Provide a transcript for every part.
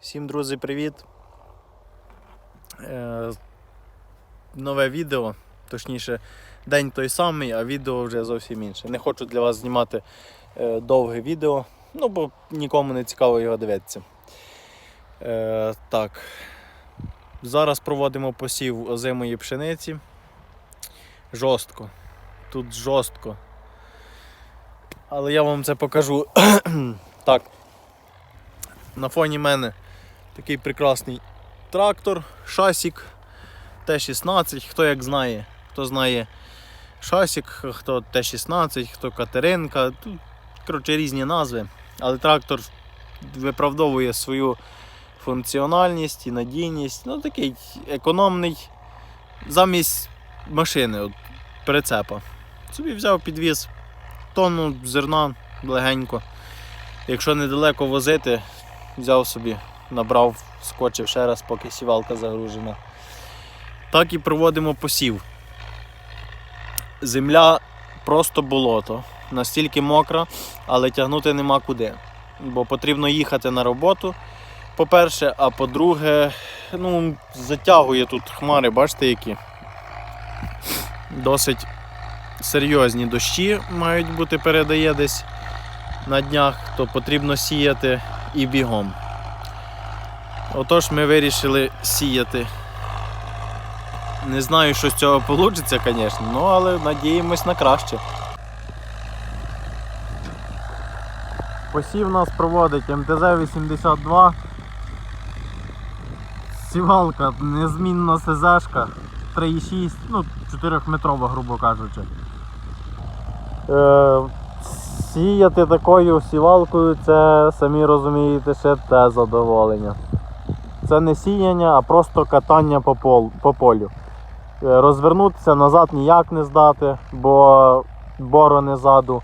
Всім, друзі, привіт! Е, нове відео, точніше, день той самий, а відео вже зовсім інше. Не хочу для вас знімати е, довге відео, ну бо нікому не цікаво його дивитися. Е, так. Зараз проводимо посів озимої пшениці. Жорстко. Тут жорстко. Але я вам це покажу. так. На фоні мене такий прекрасний трактор, шасік Т-16, хто як знає, хто знає шасік, хто Т-16, хто Катеринка. Коротше, різні назви. Але трактор виправдовує свою функціональність і надійність. Ну, такий економний замість машини, от, прицепа. Собі взяв підвіз тонну зерна легенько. Якщо недалеко возити, взяв собі, набрав, скочив ще раз, поки сівалка загружена. Так і проводимо посів. Земля просто болото, настільки мокра, але тягнути нема куди. Бо потрібно їхати на роботу, по-перше, а по-друге, ну, затягує тут хмари, бачите які. Досить серйозні дощі мають бути, передає десь на днях, то потрібно сіяти і бігом. Отож ми вирішили сіяти. Не знаю, що з цього вийде, звісно, ну, але надіємось на краще. Посів нас проводить МТЗ-82. Сівалка незмінно СЗшка 3,6, ну 4-метрова, грубо кажучи. Е, сіяти такою сівалкою це, самі розумієте, ще те задоволення. Це не сіяння, а просто катання по, пол, по полю. Е, Розвернутися назад ніяк не здати, бо борони ззаду.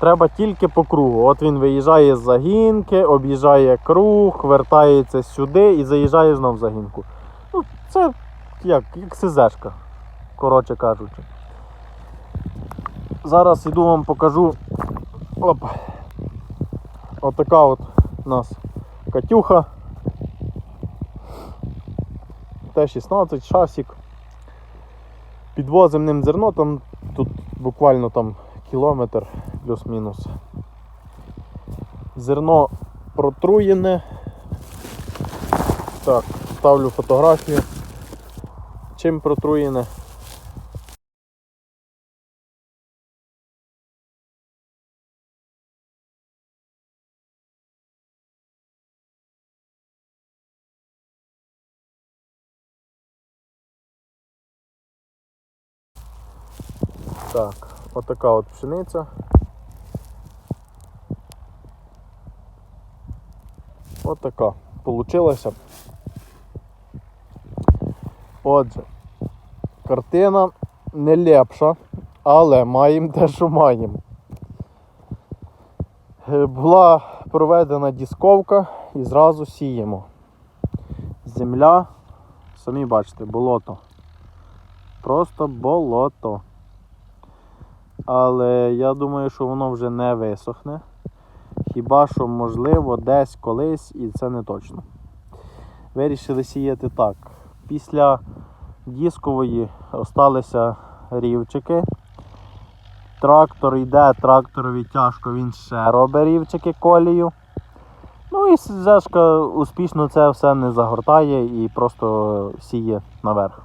Треба тільки по кругу. От він виїжджає з загінки, об'їжджає круг, вертається сюди і заїжджає знов в загінку. Ну, це як, як СЗшка, коротше кажучи. Зараз іду вам покажу. Оп. Отака от у нас Катюха. Т-16, шасік. Підвозимо ним зерно, там тут буквально там кілометр плюс-мінус. Зерно протруєне. Так, ставлю фотографію. Чим протруєне? Так, отака от пшениця. Отака получилася. Отже, картина не лепша, але маємо те, що маємо. Е, Була проведена дісковка і зразу сіємо. Земля, самі бачите, болото. Просто болото. Але я думаю, що воно вже не висохне. Хіба що можливо десь колись і це не точно. Вирішили сіяти так. Після дискової осталися рівчики. Трактор йде, тракторові тяжко, він ще робить рівчики колію. Ну і зешка успішно це все не загортає і просто сіє наверх.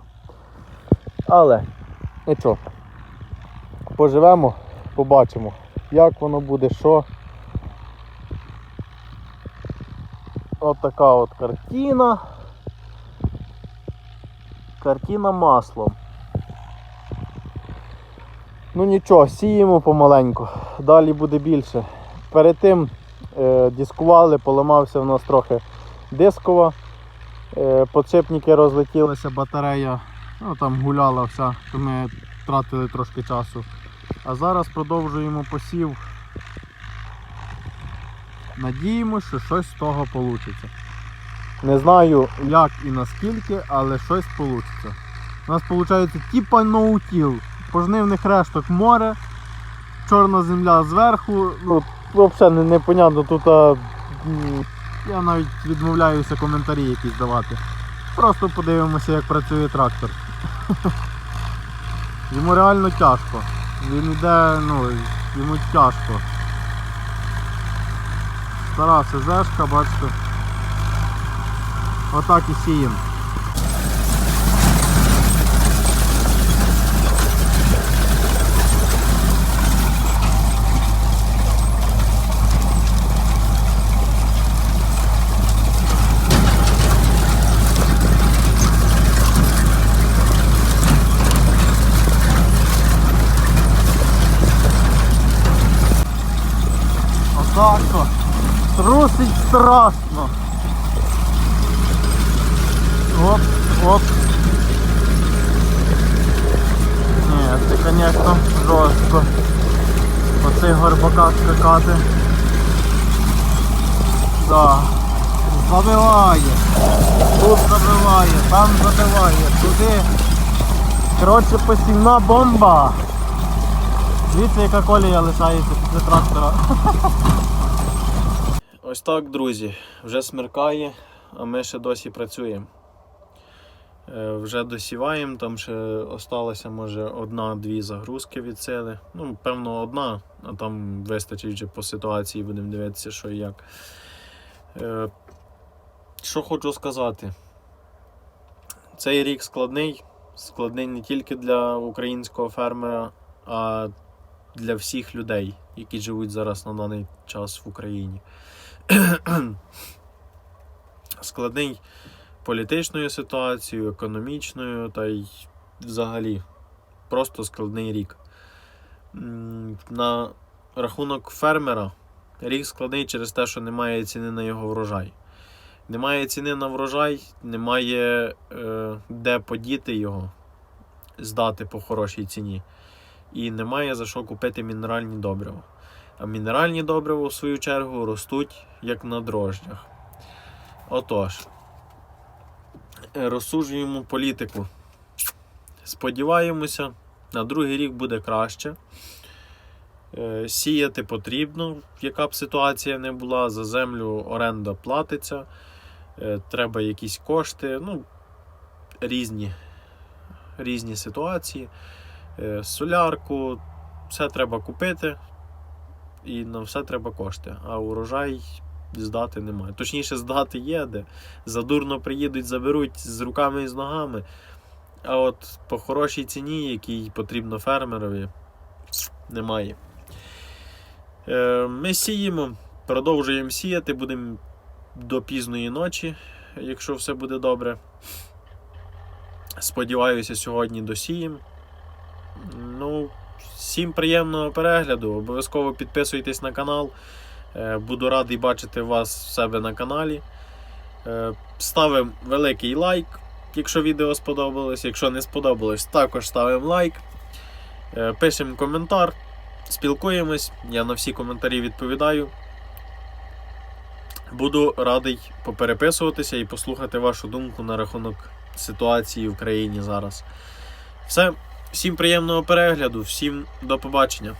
Але нічого поживемо, побачимо, як воно буде, що. От така от картина. Картина маслом. Ну нічого, сіємо помаленьку, далі буде більше. Перед тим е, дискували, поламався в нас трохи дискова. Е, подшипники розлетілися, батарея, ну там гуляла вся, то ми втратили трошки часу. А зараз продовжуємо посів. Надіємося, що щось з того вийде. Не знаю як і наскільки, але щось вийде. У нас виходить типа ноутіл. Пожнивних решток море, чорна земля зверху. Ну, взагалі не, непонятно, тут а, Я навіть відмовляюся коментарі якісь давати. Просто подивимося, як працює трактор. Йому реально тяжко. Він йде, ну, йому тяжко. Стара СЗшка, бачите. Отак і сіємо. Отак. Трусить страшно. Оп, оп. Ні, це, звісно, жорстко. По цих горбаках скакати. Да. Забиває. Тут забиває, там забиває, туди. Коротше, посівна бомба. Дивіться, яка колія лишається після трактора. Ось так, друзі. Вже смеркає, а ми ще досі працюємо. Е, Вже досіваємо, там ще осталося, може, одна-дві загрузки від сили. Ну, певно, одна, а там вистачить вже по ситуації, будемо дивитися, що і як. Е, Що хочу сказати. Цей рік складний. Складний не тільки для українського фермера, а для всіх людей, які живуть зараз на даний час в Україні. Складний політичною ситуацією, економічною та й взагалі просто складний рік. На рахунок фермера рік складний через те, що немає ціни на його врожай. Немає ціни на врожай, немає е, де подіти його, здати по хорошій ціні. І немає за що купити мінеральні добрива. А мінеральні добрива, в свою чергу, ростуть як на дрожжах. Отож, розсуджуємо політику. Сподіваємося, на другий рік буде краще. Е, Сіяти потрібно, яка б ситуація не була. За землю оренда платиться, е, треба якісь кошти. Ну, різні, різні ситуації. Е, Солярку, все треба купити, і на все треба кошти. А урожай здати немає. Точніше, здати є де. Задурно приїдуть, заберуть з руками і з ногами. А от по хорошій ціні, якій потрібно фермерові, немає. Е, Ми сіємо, продовжуємо сіяти, будемо до пізної ночі, якщо все буде добре. Сподіваюся, сьогодні досіємо. Ну, всім приємного перегляду. Обов'язково підписуйтесь на канал. Е, Буду радий бачити вас в себе на каналі. Е, Ставимо великий лайк, якщо відео сподобалось. Якщо не сподобалось, також ставимо лайк. Е, Пишемо коментар, спілкуємось. Я на всі коментарі відповідаю. Буду радий попереписуватися і послухати вашу думку на рахунок ситуації в країні зараз. Все. Всім приємного перегляду, всім до побачення.